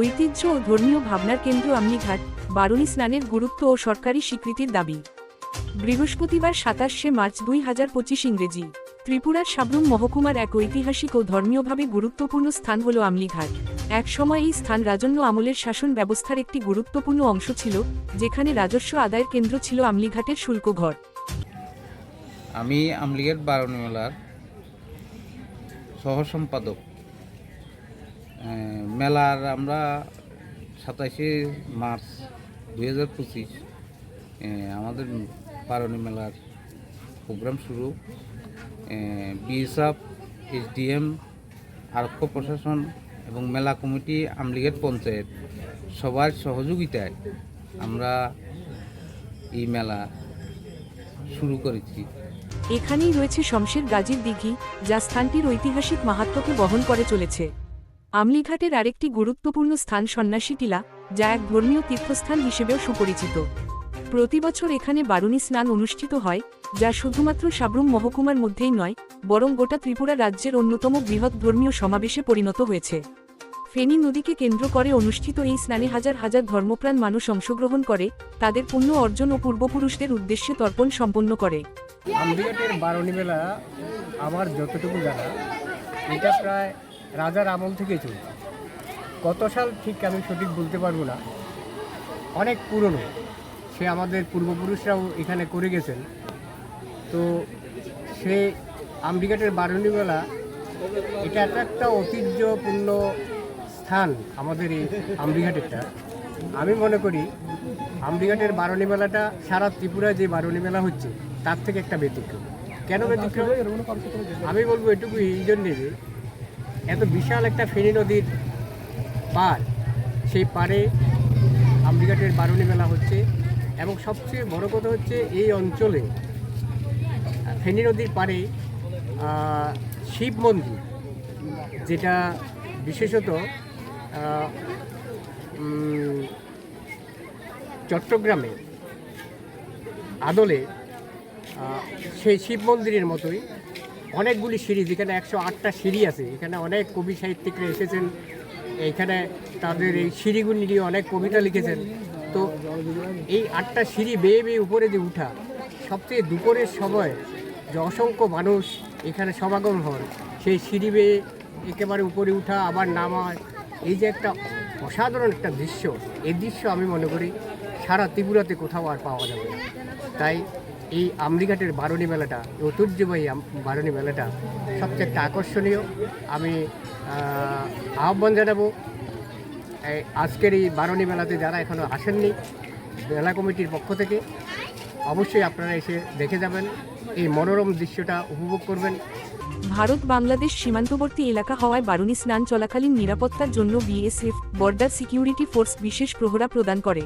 ঐতিহ্য ও ধর্মীয় ভাবনার কেন্দ্র আমলিঘাট বারুণী স্নানের গুরুত্ব ও সরকারি স্বীকৃতির দাবি। বৃহস্পতিবার সাতাশে মার্চ দুই হাজার পঁচিশ ইংরেজি, ত্রিপুরার সাবরুম মহকুমার এক ঐতিহাসিক ও ধর্মীয়ভাবে গুরুত্বপূর্ণ স্থান হল আমলিঘাট এক সময় এই স্থান রাজন্য আমলের শাসন ব্যবস্থার একটি গুরুত্বপূর্ণ অংশ ছিল, যেখানে রাজস্ব আদায়ের কেন্দ্র ছিল আমলিঘাটের শুল্কঘর। আমি আমলিগের বারণী মেলার সহ সম্পাদক মেলার আমরা সাতাশে মার্চ দুই হাজার পঁচিশ আমাদের বারণী মেলার প্রোগ্রাম শুরু। বিএসএফ, এসডিএম, আরক্ষ প্রশাসন এবং মেলা কমিটি আমলিগের পঞ্চায়েত সবার সহযোগিতায় আমরা এই মেলা শুরু করেছি। এখানেই রয়েছে শমশের গাজীর দিঘি, যা স্থানটির ঐতিহাসিক মাহাত্ম্যকে বহন করে চলেছে। আমলিঘাটের আরেকটি গুরুত্বপূর্ণ স্থান সন্ন্যাসী টিলা, যা এক ধর্মীয় তীর্থস্থান হিসেবেও সুপরিচিত। প্রতিবছর এখানে বারুণী স্নান অনুষ্ঠিত হয়, যা শুধুমাত্র সাবরুম মহকুমার মধ্যেই নয়, বরং গোটা ত্রিপুরা রাজ্যের অন্যতম বৃহৎ ধর্মীয় সমাবেশে পরিণত হয়েছে। ফেনী নদীকে কেন্দ্র করে অনুষ্ঠিত এই স্নানে হাজার হাজার ধর্মপ্রাণ মানুষ অংশগ্রহণ করে, তাদের পুণ্য অর্জন ও পূর্বপুরুষদের উদ্দেশ্যে তর্পণ সম্পন্ন করে। আমার যতটুকু জানা, এটা প্রায় রাজার আমল থেকে চলছে। কত সাল ঠিক আমি সঠিক বলতে পারব না। অনেক পুরনো। সে আমাদের পূর্বপুরুষরাও এখানে করে গেছেন। তো সে আমদিঘাটের বারণী মেলা এটা একটা একটা ঐতিহ্যপূর্ণ স্থান আমাদের এই আমদিঘাটেরটা আমি মনে করি আমদিঘাটের বারণী মেলাটা সারা ত্রিপুরায় যে বারণী মেলা হচ্ছে, তার থেকে একটা ব্যতিক্রম। কেন ব্যতিক্রম? আমি বলব এটুকু এই জন্যে যে এত বিশাল একটা ফেনী নদীর পার। সেই পারে আমদিঘাটের বারণী মেলা হচ্ছে এবং সবচেয়ে বড় কথা হচ্ছে এই অঞ্চলে, ফেনী নদীর পারে শিব মন্দির, যেটা বিশেষত চট্টগ্রামে আদলে সেই শিব মন্দিরের মতোই অনেকগুলি সিঁড়ি যেখানে একশো আটটা সিঁড়ি আছে। এখানে অনেক কবি সাহিত্যিকরা এসেছেন। এখানে তাদের এই সিঁড়িগুলি নিয়ে অনেক কবিতা লিখেছেন। তো এই আটটা সিঁড়ি বেয়ে বেয়ে উপরে যে উঠা, সবচেয়ে দুপুরের সময় যে অসংখ্য মানুষ এখানে সমাগম হন, সেই সিঁড়ি বেয়ে একেবারে উপরে উঠা, আবার নামা এই যে একটা অসাধারণ একটা দৃশ্য এই দৃশ্য আমি মনে করি সারা ত্রিপুরাতে কোথাও আর পাওয়া যাবে না। তাই এই আমলিঘাটের বারণী মেলাটা ঐতিহ্যবাহী বারণী মেলাটা সবচেয়ে একটা আকর্ষণীয়। আমি আহ্বান জানাব আজকের এই বারণী মেলাতে যারা এখনও আসেননি, মেলা কমিটির পক্ষ থেকে, অবশ্যই আপনারা এসে দেখে যাবেন, এই মনোরম দৃশ্যটা উপভোগ করবেন। ভারত বাংলাদেশ সীমান্তবর্তী এলাকা হওয়ায় বারুণী স্নান চলাকালীন নিরাপত্তার জন্য বিএসএফ, বর্ডার সিকিউরিটি ফোর্স বিশেষ প্রহরা প্রদান করে।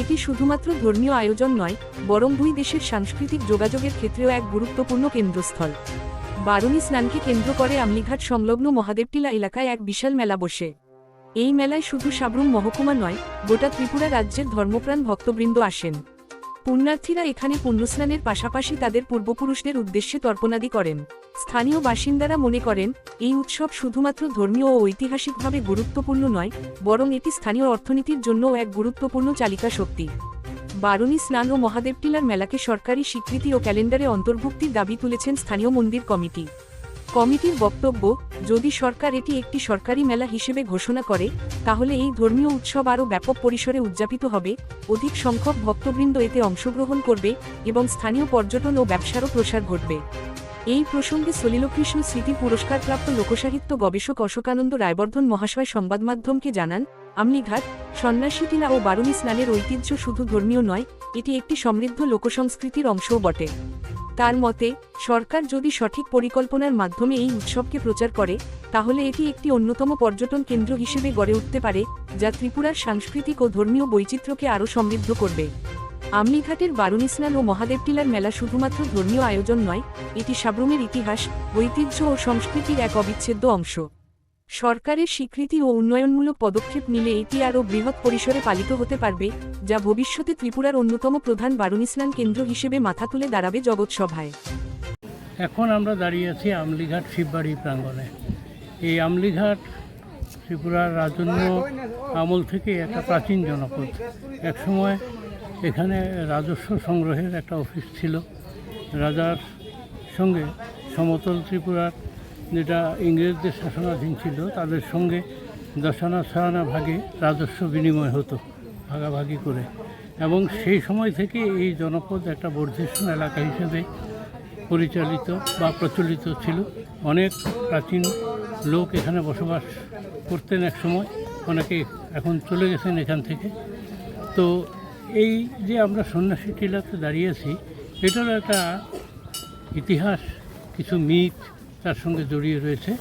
এটি শুধুমাত্র ধর্মীয় আয়োজন নয়, বরং দুই দেশের সাংস্কৃতিক যোগাযোগের ক্ষেত্রেও এক গুরুত্বপূর্ণ কেন্দ্রস্থল। বারুণী স্নানকে কেন্দ্র করে আমলিঘাট সংলগ্ন মহাদেবটিলা এলাকায় এক বিশাল মেলা বসে। এই মেলায় শুধু সাবরুম মহকুমা নয়, গোটা ত্রিপুরা রাজ্যের ধর্মপ্রাণ ভক্তবৃন্দ আসেন। পুণ্যার্থীরা এখানে পুণ্যস্নানের পাশাপাশি তাদের পূর্বপুরুষদের উদ্দেশ্যে তর্পণাদি করেন। স্থানীয় বাসিন্দারা মনে করেন, এই উৎসব শুধুমাত্র ধর্মীয় ও ঐতিহাসিকভাবে গুরুত্বপূর্ণ নয়, বরং এটি স্থানীয় অর্থনীতির জন্যও এক গুরুত্বপূর্ণ চালিকা শক্তি। বারুণী স্নান ও মহাদেবটিলার মেলাকে সরকারি স্বীকৃতি ও ক্যালেন্ডারে অন্তর্ভুক্তির দাবি তুলেছেন স্থানীয় মন্দির কমিটি। কমিটির বক্তব্য, যদি সরকার এটি একটি সরকারি মেলা হিসেবে ঘোষণা করে, তাহলে এই ধর্মীয় উৎসব আরও ব্যাপক পরিসরে উদযাপিত হবে, অধিক সংখ্যক ভক্তবৃন্দ এতে অংশগ্রহণ করবে এবং স্থানীয় পর্যটন ও ব্যবসারও প্রসার ঘটবে। এই প্রসঙ্গে সলিলকৃষ্ণ স্মৃতি পুরস্কারপ্রাপ্ত লোকসাহিত্য গবেষক অশোকানন্দ রায়বর্ধন মহাশয় সংবাদমাধ্যমকে জানান, আমলিঘাট সন্ন্যাসীটিলা ও বারুণী স্নানের ঐতিহ্য শুধু ধর্মীয় নয়, এটি একটি সমৃদ্ধ লোকসংস্কৃতির অংশও বটে। তার মতে, সরকার যদি সঠিক পরিকল্পনার মাধ্যমে এই উৎসবকে প্রচার করে, তাহলে এটি একটি অন্যতম পর্যটন কেন্দ্র হিসেবে গড়ে উঠতে পারে, যা ত্রিপুরার সাংস্কৃতিক ও ধর্মীয় বৈচিত্র্যকে আরও সমৃদ্ধ করবে। আমলিঘাটের বারুণী স্নান ও মহাদেবটিলার মেলা শুধুমাত্র ধর্মীয় আয়োজন নয়, এটি সাবরুমের ইতিহাস, ঐতিহ্য ও সংস্কৃতির এক অবিচ্ছেদ্য অংশ। সরকারের স্বীকৃতি ও উন্নয়নমূলক পদক্ষেপ নিলে এটি আরও বৃহৎ পরিসরে পালিত হতে পারবে, যা ভবিষ্যতে ত্রিপুরার অন্যতম প্রধান বারুণী স্নান কেন্দ্র হিসেবে মাথা তুলে দাঁড়াবে জগৎসভায়। এখন আমরা দাঁড়িয়ে আছি আমলিঘাট শিববাড়ি প্রাঙ্গণে। এই আমলিঘাট ত্রিপুরার রাজন্য আমল থেকে একটা প্রাচীন জনপদ। একসময় এখানে রাজস্ব সংগ্রহের একটা অফিস ছিল। রাজার সঙ্গে সমতল ত্রিপুরার যেটা ইংরেজদের শাসনাধীন ছিল, তাদের সঙ্গে দশানা ছয়ানা ভাগে রাজস্ব বিনিময় হতো, ভাগাভাগি করে। এবং সেই সময় থেকে এই জনপদ একটা বর্ধিষ্ণু এলাকা হিসেবে পরিচালিত বা প্রচলিত ছিল। অনেক প্রাচীন লোক এখানে বসবাস করতেন এক সময়, অনেকে এখন চলে গেছেন এখান থেকে। তো এই যে আমরা সন্ন্যাসী টিলাতে দাঁড়িয়েছি এটারও একটা ইতিহাস, কিছু মিথ তার সঙ্গে জড়িয়ে রয়েছে।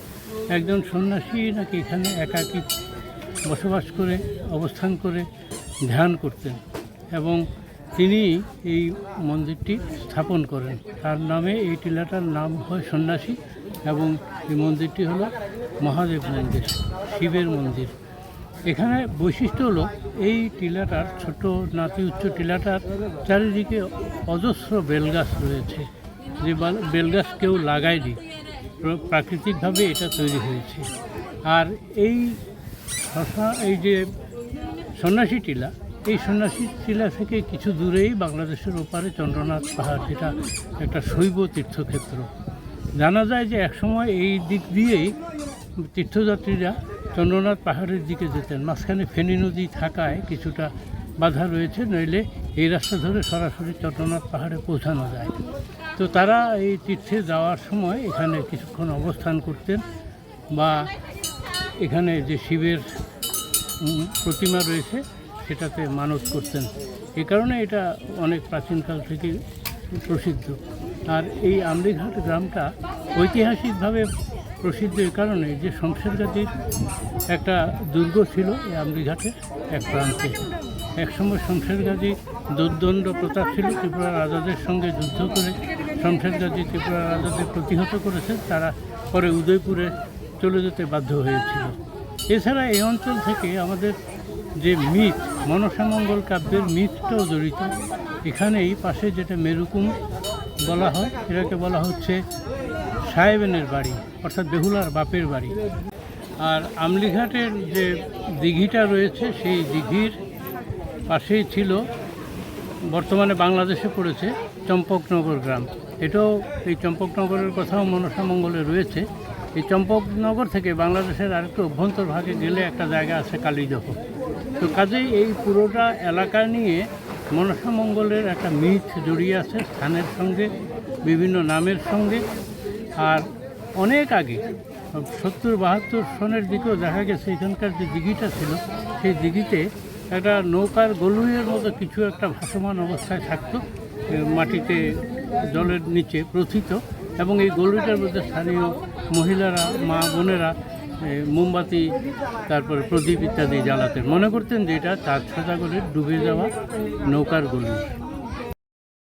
একজন সন্ন্যাসী নাকি এখানে একাকী বসবাস করে, অবস্থান করে, ধ্যান করতেন এবং তিনি এই মন্দিরটি স্থাপন করেন। তার নামে এই টিলাটার নাম হয় সন্ন্যাসী এবং এই মন্দিরটি হলো মহাদেব মন্দির, শিবের মন্দির। এখানে বৈশিষ্ট্য হলো, এই টিলাটার, ছোট নাতি উচ্চ টিলাটার চারিদিকে অজস্র বেলগাছ রয়েছে। যে বাল- বেলগাছ কেউ লাগায়নি। প্রাকৃতিকভাবে এটা তৈরি হয়েছে। আর এই এই যে সন্ন্যাসী টিলা, এই সন্ন্যাসী টিলা থেকে কিছু দূরেই বাংলাদেশের ওপারে চন্দ্রনাথ পাহাড়, যেটা একটা শৈব তীর্থক্ষেত্র। জানা যায় যে একসময় এই দিক দিয়েই তীর্থযাত্রীরা চন্দ্রনাথ পাহাড়ের দিকে যেতেন। মাঝখানে ফেনী নদী থাকায় কিছুটা বাধা রয়েছে, নইলে এই রাস্তা ধরে সরাসরি চন্দ্রনাথ পাহাড়ে পৌঁছানো যায়। তো তারা এই তীর্থে যাওয়ার সময় এখানে কিছুক্ষণ অবস্থান করতেন বা এখানে যে শিবের প্রতিমা রয়েছে সেটাতে মানত করতেন। এ কারণে এটা অনেক প্রাচীনকাল থেকে প্রসিদ্ধ। আর এই আমলিঘাট গ্রামটা ঐতিহাসিকভাবে প্রসিদ্ধ এই কারণে যে শমশেরগাতির একটা দুর্গ ছিল এই আমলিঘাটের এক প্রান্তে। একসময় শমশেরগাজী দুর্দণ্ড প্রতাপ ছিল, ত্রিপুরা রাজাদের সঙ্গে যুদ্ধ করে, শমশেরগাজী ত্রিপুরা রাজাদের প্রতিহত করেছেন তারা পরে উদয়পুরে চলে যেতে বাধ্য হয়েছিল। এছাড়া এই অঞ্চল থেকে আমাদের যে মিথ, মনসামঙ্গল কাব্যের মিথটাও জড়িত। এখানেই পাশে যেটা মেরুকুম বলা হয়, এটাকে বলা হচ্ছে সাহেবেনের বাড়ি, অর্থাৎ বেহুলার বাপের বাড়ি। আর আমলিঘাটের যে দিঘিটা রয়েছে, সেই দিঘির পাশেই ছিল বর্তমানে বাংলাদেশে পড়েছে চম্পকনগর গ্রাম। এটাও এই চম্পকনগরের কথাও মনসামঙ্গলে রয়েছে। এই চম্পকনগর থেকে বাংলাদেশের আরেকটু অভ্যন্তর ভাগে গেলে একটা জায়গা আছে কালীদহ। তো কাজেই এই পুরোটা এলাকা নিয়ে মনসামঙ্গলের একটা মিথ জড়িয়ে আছে স্থানের সঙ্গে, বিভিন্ন নামের সঙ্গে। আর অনেক আগে, সত্তর বাহাত্তর সনের দিকেও দেখা গেছে, এখানকার যে দিঘিটা ছিল, সেই দিঘিতে একটা নৌকার গলুইয়ের মতো কিছু একটা ভাসমান অবস্থায় থাকতো মাটিতে জলের নিচে প্রথিত এবং এই গলুইটার মধ্যে স্থানীয় মহিলারা, মা বোনেরা মোমবাতি, তারপরে প্রদীপ ইত্যাদি জ্বালাতেন। মনে করতেন যে এটা চার ছটা করে ডুবে যাওয়া নৌকার গলু